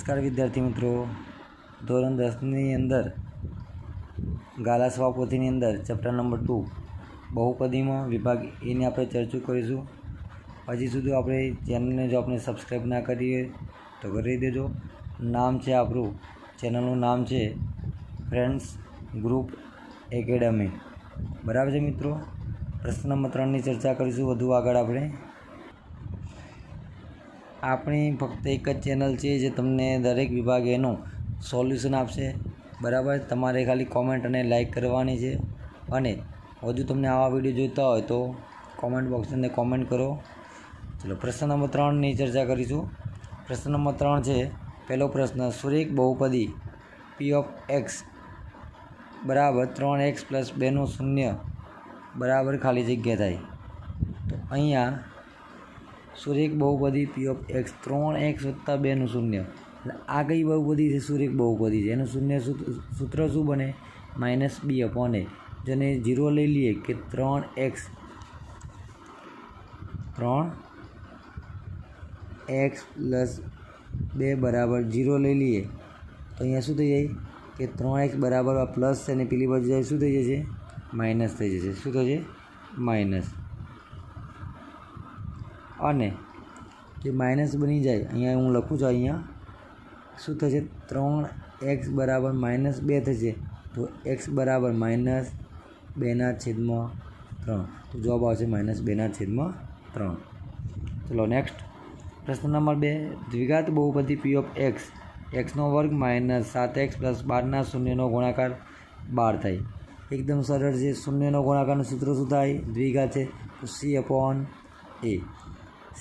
નમસ્કાર વિદ્યાર્થી મિત્રો. ધોરણ દસની અંદર ગાલાસવા સ્વાપોથીની અંદર ચેપ્ટર નંબર ટુ, બહુપદીમાં વિભાગ એની આપણે ચર્ચા કરીશું. હજી સુધી આપણે ચેનલને જો આપણે સબસ્ક્રાઈબ ના કરીએ તો કરી દેજો. નામ છે આપણું. ચેનલનું નામ છે ફ્રેન્ડ્સ ગ્રુપ એકેડમી. બરાબર છે મિત્રો? પ્રશ્ન નંબર ત્રણની ચર્ચા કરીશું. વધુ આગળ આપણે. આપણી ફક્ત એક જ ચેનલ છે જે તમને દરેક વિભાગ એનું સોલ્યુશન આપશે. બરાબર? તમારે ખાલી કોમેન્ટ અને લાઇક કરવાની છે. અને હજુ તમને આવા વીડિયો જોઈતા હોય તો કોમેન્ટ બોક્સની કોમેન્ટ કરો. ચલો, પ્રશ્ન નંબર ત્રણની ચર્ચા કરીશું. પ્રશ્ન નંબર ત્રણ છે, પહેલો પ્રશ્ન સુરેખ બહુપદી પી ઓફ એક્સ બરાબર ત્રણ એક્સ પ્લસ બેનું શૂન્ય બરાબર ખાલી જગ્યા થાય. તો અહીંયા સુરેખ બહુપદી પી ઓફ એક્સ ત્રણ એક્સ વત્તા બેનું શૂન્ય. એટલે આ કઈ બહુપદી છે? સુરેખ બહુપદી છે. એનું શૂન્ય સૂત્ર શું બને? Minus B upon A. જેને જીરો લઈ લઈએ કે ત્રણ એક્સ. ત્રણ એક્સ પ્લસ બે બરાબર જીરો લઈ લઈએ. તો અહીંયા શું થઈ જાય? કે ત્રણ એક્સ બરાબર પ્લસ છે અને પેલી બાજુ જાય, શું થઈ જશે? માઇનસ થઈ જશે. શું થશે? માઇનસ. અને જે માઇનસ બની જાય, અહીંયા હું લખું છું અહીંયા, શું થશે? ત્રણ એક્સ બરાબર માઇનસ બે થશે, તો એક્સ બરાબર માઇનસ બેના છેદમાં ત્રણ. તો જવાબ આવશે માઇનસ બેના છેદમાં ત્રણ. ચલો નેક્સ્ટ પ્રશ્ન નંબર બે. દ્વિઘાત બહુપદી પી ઓફ એક્સ એક્સનો વર્ગ માઇનસ સાત એક્સ પ્લસ બારના શૂન્યનો ગુણાકાર બાર થાય. એકદમ સરળ છે. શૂન્યનો ગુણાકારનું સૂત્ર શું થાય? દ્વિઘાત છે. તો C upon A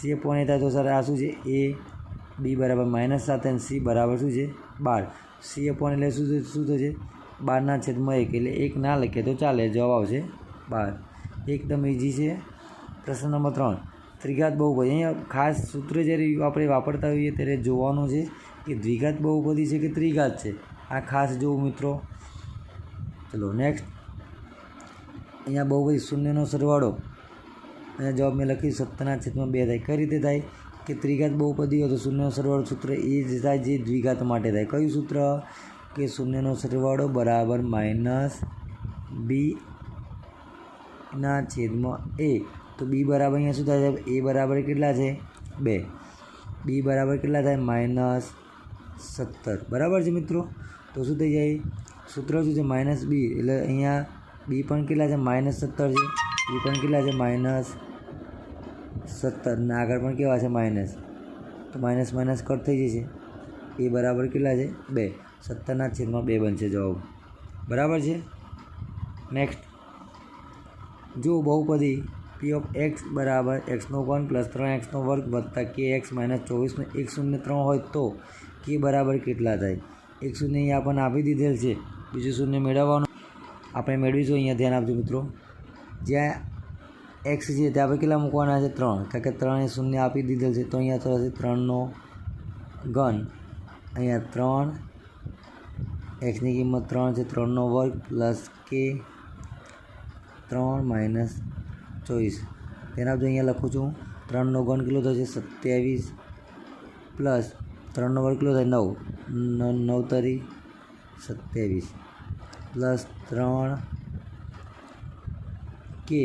C upon A થાય તો સર આ શું છે? એ બી બરાબર માઇનસ સાત અને સી બરાબર શું છે? બાર. સી અપોન એટલે શું શું થશે? બારના છેદમાં એક એટલે એક ના લખીએ તો ચાલે, જવાબ આવશે બાર. એકદમ ઇઝી છે પ્રશ્ન નંબર ત્રણ. ત્રિઘાત બહુપદી. અહીંયા ખાસ સૂત્ર જ્યારે આપણે વાપરતા હોઈએ ત્યારે જોવાનું છે કે દ્વિઘાત બહુપદી છે કે ત્રિઘાત છે? આ ખાસ જોવું મિત્રો. ચલો નેક્સ્ટ અહીંયા બહુપદી શૂન્યનો સરવાળો. અહીંયા જવાબ મેં લખ્યું સત્તરના છેદમાં બે થાય. કઈ રીતે થાય? કે ત્રિઘાત બહુપદી હોય તો શૂન્યનો સરવાળો સૂત્ર એ જ થાય જે દ્વિઘાત માટે થાય. કયું સૂત્ર? કે શૂન્યનો સરવાળો બરાબર માઇનસ બી ના છેદમાં એ. તો બી બરાબર અહીંયા શું થાય એ બરાબર કેટલા છે? બે. બી બરાબર કેટલા થાય? માઇનસ સત્તર. બરાબર છે મિત્રો? તો શું થઈ જાય? સૂત્ર શું છે? Minus B. એટલે અહીંયા બી પણ કેટલા છે? માઇનસ સત્તર છે. બી પણ કેટલા છે? માઇનસ સત્તર. ને આગળ પણ કેવા છે? માઇનસ. તો માઇનસ માઇનસ કટ થઈ જશે. એ બરાબર કેટલા છે? બે. સત્તરના છેદમાં બે બનશે જવાબ. બરાબર છે? નેક્સ્ટ જો બહુપદી. પી ઓફ એક્સ બરાબર એક્સનો વન પ્લસ ત્રણ એક્સનો વર્ગ વત્તા કે એક્સ માઇનસ ચોવીસનો એક શૂન્ય ત્રણ હોય તો કે બરાબર કેટલા થાય? એક શૂન્ય અહીંયા આપણને આપી દીધેલ છે. બીજું શૂન્ય મેળવવાનું. આપણે મેળવીશું. અહીંયા ધ્યાન આપજો મિત્રો. જ્યાં એક્સ છે ત્યાં આપણે કેટલા મૂકવાના છે? ત્રણ. કારણ કે ત્રણ શૂન્ય આપી દીધેલ છે, તો અહીંયા થશે ત્રણનો ઘન. અહીંયા ત્રણ એક્સની કિંમત ત્રણ છે, ત્રણનો વર્ગ પ્લસ કે ત્રણ માઇનસ ચોવીસ. તેના જો અહીંયા લખું છું, ત્રણનો ઘન કેટલો થશે? સત્યાવીસ પ્લસ ત્રણનો વર્ગ કેટલો થાય? નવ. નવ તરી સત્યાવીસ. પ્લસ ત્રણ કે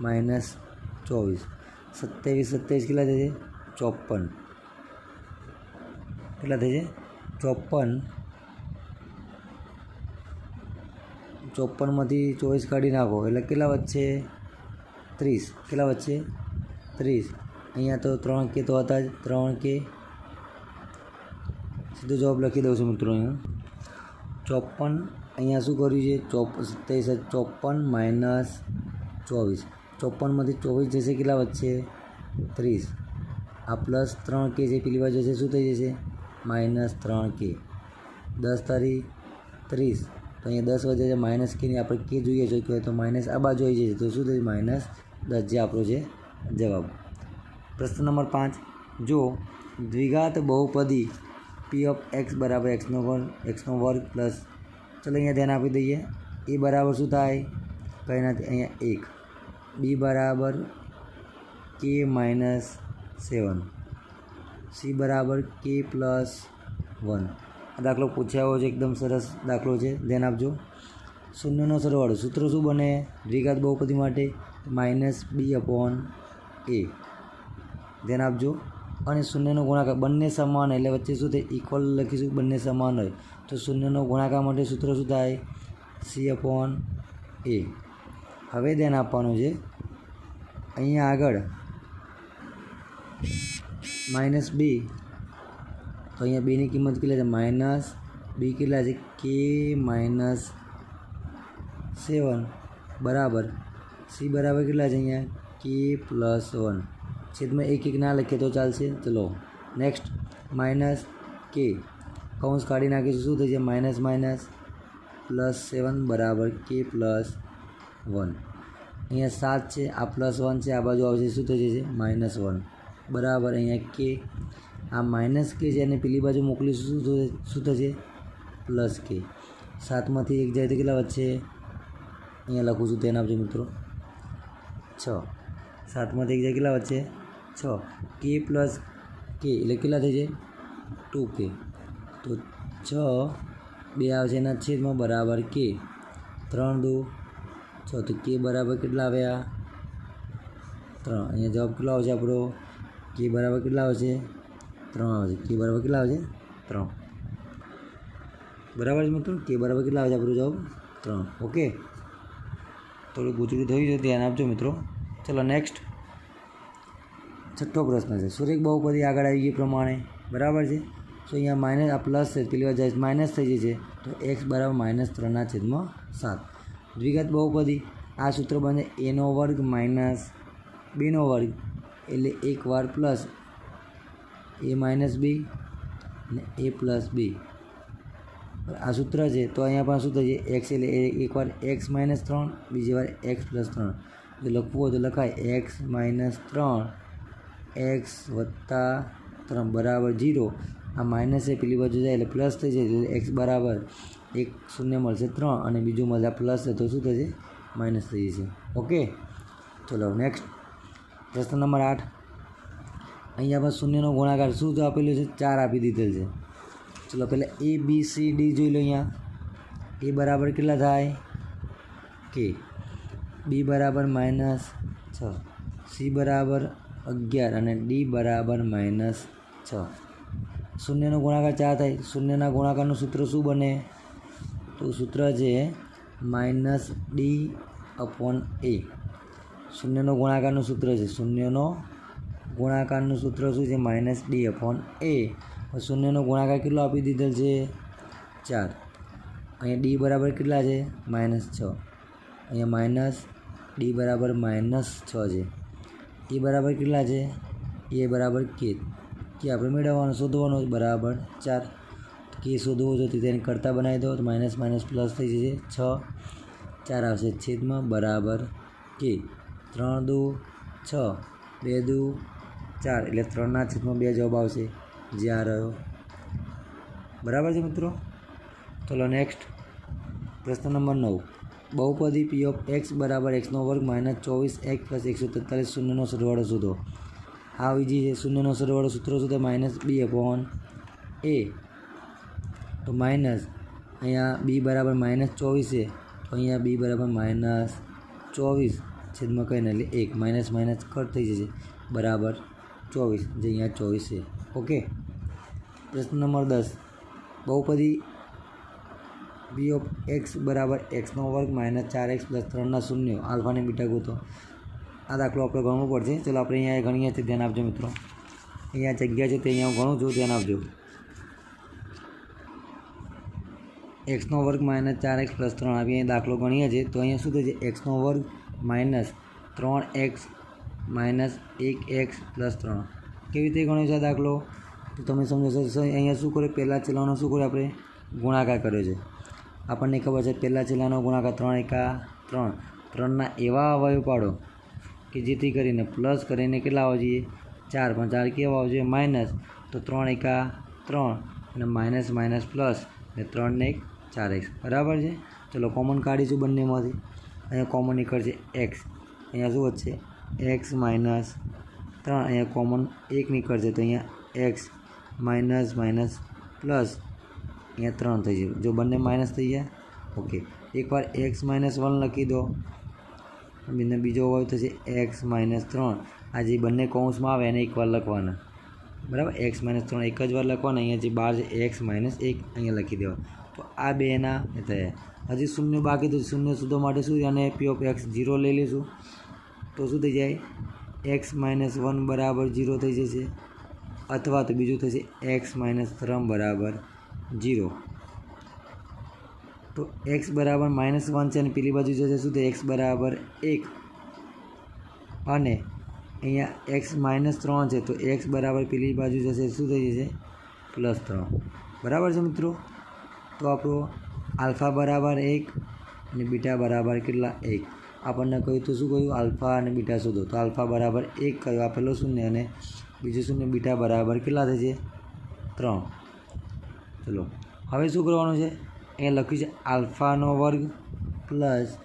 માઇનસ ચોવીસ. સત્યાવીસ સત્યાવીસ કેટલા થશે? ચોપન કેટલા થશે? ચોપન ચોપનમાંથી ચોવીસ કાઢી નાખો. એટલે કેટલા વચ્ચે ત્રીસ. કેટલા વચ્ચે ત્રીસ. અહીંયા તો ત્રણ કે તો હતા જ. ત્રણ કે. સીધો જવાબ લખી દઉં છું મિત્રો અહીંયા. ચોપન અહીંયા શું કર્યું છે? ચોપ, સત્યાવીસ ચોપન માઇનસ ચોવીસ. ચોપનમાંથી ચોવીસ જશે કેટલા વચ્ચે? ત્રીસ. આ પ્લસ ત્રણ કે છે પેલી બાજુ જશે શું થઈ જશે? માઇનસ ત્રણ કે. દસ તારી ત્રીસ. તો અહીંયા દસ વધે છે માઇનસ કેની આપણે કે જોઈએ છે કે તો માઇનસ આ બાજુ આવી જશે. તો શું થશે? માઇનસ દસ. જે આપણો છે જવાબ. પ્રશ્ન નંબર પાંચ. જો દ્વિઘાત બહુપદી પી ઓફ એક્સ બરાબર એક્સનો વર્ગ એક્સનો વર્ગ પ્લસ ચલો અહીંયા ધ્યાન આપી દઈએ. એ બરાબર શું થાય? કંઈ નથી અહીંયા એક. બી બરાબર કે માઇનસ સેવન સી બરાબર કે પ્લસ વન આ દાખલો પૂછ્યા છે, એકદમ સરસ દાખલો છે. ધ્યાન આપજો. શૂન્યનો સરવાળો સૂત્ર શું બને? દ્વિઘાત બહુપદી માટે માઇનસ બી અપોન એ ધ્યાન આપજો. અને શૂન્યનો ગુણાકાર બંને સમાન એટલે વચ્ચે શું થાય? ઇક્વલ લખીશું, બંને સમાન હોય. તો શૂન્યનો ગુણાકાર માટે સૂત્ર શું થાય? સી અપોન એ હવે ધ્યાન આપવાનું છે. અહીંયા આગળ માઇનસ બી તો અહીંયા બીની કિંમત કેટલી છે? માઇનસ બી કેટલા છે? કે માઇનસ સેવન બરાબર. સી બરાબર કેટલા છે અહીંયા? કે પ્લસ વન છેદમાં એક એક ના લખીએ તો ચાલશે. ચલો નેક્સ્ટ માઇનસ કે કૌંસ કાઢી નાખીશું. શું છે માઇનસ માઇનસ પ્લસ સેવન બરાબર કે પ્લસ વન અહીંયા સાત છે, આ પ્લસ વન છે, આ બાજુ આવશે. શું થઈ જશે? માઇનસ વન બરાબર, અહીંયા કે આ માઇનસ કે છે અને પેલી બાજુ મોકલીશું. શું થશે? શું થશે? પ્લસ કે સાતમાંથી એક જાય તો કેટલા વચ્ચે અહીંયા લખું છું ધ્યાન આપજો મિત્રો. છ. સાતમાંથી એક જાય કેટલા વચ્ચે છ. કે પ્લસ કે એટલે કેટલા થઈ જાય? ટુ કે તો છ બે આવશે એના છેદમાં બરાબર કે ત્રણ દો. છ, તો કે બરાબર કેટલા આવ્યા? ત્રણ. અહીંયા જવાબ કેટલો આવશે આપણો? કે બરાબર કેટલા આવશે? ત્રણ આવશે. કે બરાબર કેટલા આવશે? ત્રણ. બરાબર છે મિત્રો? કે બરાબર કેટલા આવશે આપણો જવાબ? ત્રણ. ઓકે થોડું ગૂંચળું થયું છે, ધ્યાન આપજો મિત્રો. ચલો નેક્સ્ટ છઠ્ઠો પ્રશ્ન છે. સુરેખ બહુપદી આગળ આવી ગઈ પ્રમાણે. બરાબર છે? તો અહીંયા માઇનસ આ પ્લસ છે પેલી વાર માઇનસ થઈ જાય છે તો એક્સ બરાબર માઇનસ ત્રણના છેદમાં સાત. દ્વિગત બહુપદી, આ સૂત્ર બને એનો વર્ગ માઇનસ બીનો વર્ગ, એટલે એક વાર પ્લસ એ માઇનસ બી અને એ પ્લસ બી આ સૂત્ર છે. તો અહીંયા પણ શું જાય એક્સ એટલે એકવાર એક્સ માઇનસ ત્રણ, બીજી વાર એક્સ પ્લસ ત્રણ. જો લખવું હોય તો લખાય એક્સ માઇનસ ત્રણ એક્સ વત્તા ત્રણ બરાબર જીરો. આ માઇનસ એ પેલી બાજુ જાય એટલે પ્લસ થઈ જાય એટલે એક્સ બરાબર એક શૂન્ય મળશે ત્રણ અને બીજું મળશે પ્લસ છે તો શું થશે? માઇનસ થઈ જશે. ઓકે? ચલો, નેક્સ્ટ. પ્રશ્ન નંબર આઠ. અહીંયા પણ શૂન્યનો ગુણાકાર શું તો આપેલું છે? ચાર આપી દીધેલ છે. ચલો, પહેલાં એ, બી, સી, ડી જોઈ લો અહીંયા. એ બરાબર કેટલા થાય? કે. બી બરાબર માઇનસ છ. સી બરાબર અગિયાર અને ડી બરાબર માઇનસ છ. શૂન્યનો ગુણાકાર ચાર થાય. શૂન્યના ગુણાકારનું સૂત્ર શું બને? તો સૂત્ર છે માઇનસ ડી અપોન એ શૂન્યનો ગુણાકારનું સૂત્ર છે. શૂન્યનો ગુણાકારનું સૂત્ર શું છે? માઇનસ ડી અપોન એ શૂન્યનો ગુણાકાર કેટલો આપી દીધેલ છે? ચાર. અહીંયા ડી બરાબર કેટલા છે? માઇનસ છ. અહીંયા માઇનસ ડી બરાબર માઇનસ છ છે. એ બરાબર કેટલા છે? એ બરાબર કે કે આપણે મેળવવાનું, શોધવાનું બરાબર, ચાર. કે શોધવો તો તેને કરતાં બનાવી દો. તો માઇનસ માઇનસ પ્લસ થઈ જશે. છ. ચાર આવશે. છેદમાં બરાબર કે, ત્રણ દુ, છ. બે દુ, ચાર. એટલે ત્રણના છેદમાં બે જવાબ આવશે. જે આ રહ્યો. બરાબર છે મિત્રો? ચલો નેક્સ્ટ પ્રશ્ન નંબર નવ. બહુપદી પી ઓફ એક્સ બરાબર એક્સનો વર્ગ માઇનસ ચોવીસ એક્સ પ્લસ એકસો તેતાલીસ શૂન્યનો સરવાળો શોધો. આ બીજી છે શૂન્યનો સરવાળો સૂત્રો શોધો માઇનસ બી અપોન એ તો માઇનસ અહીંયા બી બરાબર માઇનસ ચોવીસ છે, તો અહીંયા બી બરાબર માઇનસ ચોવીસ છેદમાં કહીને એટલે એક, માઇનસ માઇનસ કટ થઈ જશે. બરાબર ચોવીસ, જે અહીંયા ચોવીસ છે. ઓકે? પ્રશ્ન નંબર દસ. બહુપદી બી ઓફ એક્સ બરાબર એક્સનો વર્ગ માઇનસ ચાર એક્સ પ્લસ ત્રણના શૂન્ય. આલ્ફાને બીટા ગોતો આ દાખલો આપણે ગણવો પડશે. ચલો આપણે અહીંયા ગણીએ છીએ ધ્યાન આપજો મિત્રો. અહીંયા જગ્યા છે તે અહીંયા હું ગણું છું, ધ્યાન આપજો. એક્સનો વર્ગ માઇનસ ચાર એક્સ પ્લસ ત્રણ આવી અહીંયા દાખલો ગણીએ છીએ. તો અહીંયા શું થશે? એક્સનો વર્ગ માઇનસ ત્રણ એક્સ માઇનસ એક એક્સ પ્લસ ત્રણ. કેવી રીતે ગણ્યો છે આ દાખલો? તો તમે સમજો છો, અહીંયા શું કર્યું? પહેલાં ચલાવવાનો શું કર્યું આપણે? ગુણાકાર કર્યો છે. આપણને ખબર છે પહેલાં છેલ્લાનો ગુણાકાર ત્રણ એકા ત્રણ. ત્રણના એવા અવયવ પાડો કે જેથી કરીને પ્લસ કરીને કેટલા આવવા જોઈએ ચાર. પણ ચાર કેવા આવવા જોઈએ માઇનસ. તો ત્રણ એકા ત્રણ અને માઇનસ માઇનસ પ્લસ. ને ત્રણને એક ચાર એક્સ. બરાબર છે? ચલો કોમન કાઢીશું બંનેમાંથી. અહીંયા કોમન નીકળશે એક્સ. અહીંયા શું વધશે? એક્સ માઇનસ ત્રણ. અહીંયા કોમન એક નીકળશે તો અહીંયા એક્સ માઇનસ માઇનસ પ્લસ. અહીંયા ત્રણ થઈ જાય જો બંને માઇનસ થઈ ગયા ઓકે એકવાર એક્સ માઇનસ વન લખી દો. અને બીજો હોય થશે એક્સ માઇનસ ત્રણ. આ જે બંને કૌંસમાં આવે, એને એકવાર લખવાના. બરાબર? એક્સ માઇનસ ત્રણ એક જ વાર લખવાના. અહીંયા જે બાર છે એક્સ માઇનસ એક અહીંયા લખી દેવા તો આ બે એના થયા હજી શૂન્ય બાકી તો શૂન્ય સુધો માટે શું અને પી ઓફ એક્સ જીરો લઈ લઈશું. તો શું થઈ જાય? એક્સ માઇનસ વન બરાબર જીરો થઈ જશે. અથવા તો બીજું થશે એક્સ માઇનસ ત્રણ બરાબર જીરો. તો એક્સ બરાબર માઇનસ વન છે અને પેલી બાજુ જશે શું તો એક્સ બરાબર એક. અને અહીંયા એક્સ માઇનસ ત્રણ છે, તો એક્સ બરાબર પેલી બાજુ જશે શું થઈ જશે? પ્લસ ત્રણ. બરાબર છે મિત્રો? તો આપણો આલ્ફા બરાબર એક અને બીટા બરાબર કેટલા? એક. આપણને કહ્યું તો શું કહ્યું? આલ્ફા અને બીટા શોધો. તો આલ્ફા બરાબર એક કહ્યું આપેલો શૂન્ય અને બીજું શૂન્ય બીટા બરાબર કેટલા થશે ત્રણ. ચલો. હવે શું કરવાનું છે? અહીંયા લખ્યું છે આલ્ફાનો વર્ગ પ્લસ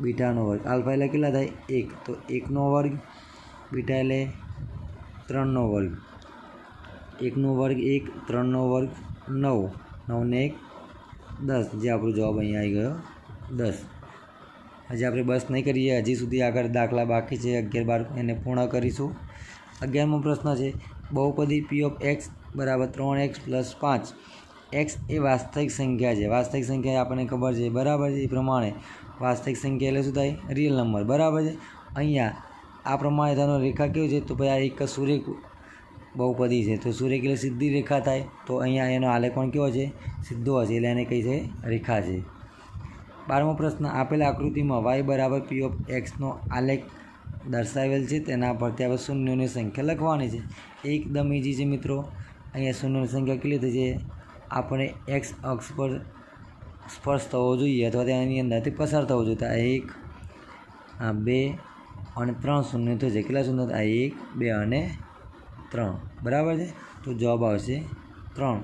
બીટાનો વર્ગ. આલ્ફા એટલે કેટલા થાય? એક. તો એકનો વર્ગ, બીટા એટલે ત્રણનો વર્ગ. એકનો વર્ગ એક, ત્રણનો વર્ગ નવ. નવને એક, દસ. જે આપણો જવાબ અહીંયા આવી ગયો. દસ. હજી આપણે બસ નહીં કરીએ. હજી સુધી આગળ દાખલા બાકી છે. અગિયાર બાર એને પૂર્ણ કરીશું. અગિયારમો પ્રશ્ન છે, બહુપદી પી ઓફ એક્સ બરાબર ત્રણ એક્સ પ્લસ પાંચ. એક્સ એ વાસ્તવિક સંખ્યા છે. વાસ્તવિક સંખ્યા આપણને ખબર છે. બરાબર છે? એ પ્રમાણે વાસ્તવિક સંખ્યા એટલે શું થાય? રિયલ નંબર બરાબર છે? અહીંયા આ પ્રમાણે તેનો રેખા કેવું છે? તો ભાઈ આ એક સુરેખ બહુપદી છે. તો સુરેખ એટલે સીધી રેખા થાય. તો અહીંયા એનો આલેખ પણ કેવો છે? સીધો હશે. એટલે એને કઈ છે રેખા છે. બારમો પ્રશ્ન. આપેલ આકૃતિમાં વાય બરાબર પી ઓફ એક્સનો આલેખ દર્શાવેલ છે. તેના પરથી આપણે શૂન્યોની સંખ્યા લખવાની છે. એકદમ ઇઝી છે મિત્રો. અહીંયા શૂન્યની સંખ્યા કેટલી થઈ છે? આપણે એક્સ અક્ષ પર સ્પર્શ થવો જોઈએ અથવા તેની અંદરથી પસાર થવો જોઈએ. તો આ એક, આ બે અને ત્રણ શૂન્ય થશે કેટલા શૂન્ય? આ એક, બે અને ત્રણ. બરાબર છે? તો જવાબ આવશે ત્રણ.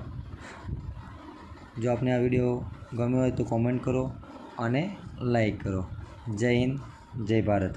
જો આપને આ વીડિયો ગમ્યો હોય તો કોમેન્ટ કરો અને લાઈક કરો. જય હિન્દ, જય ભારત.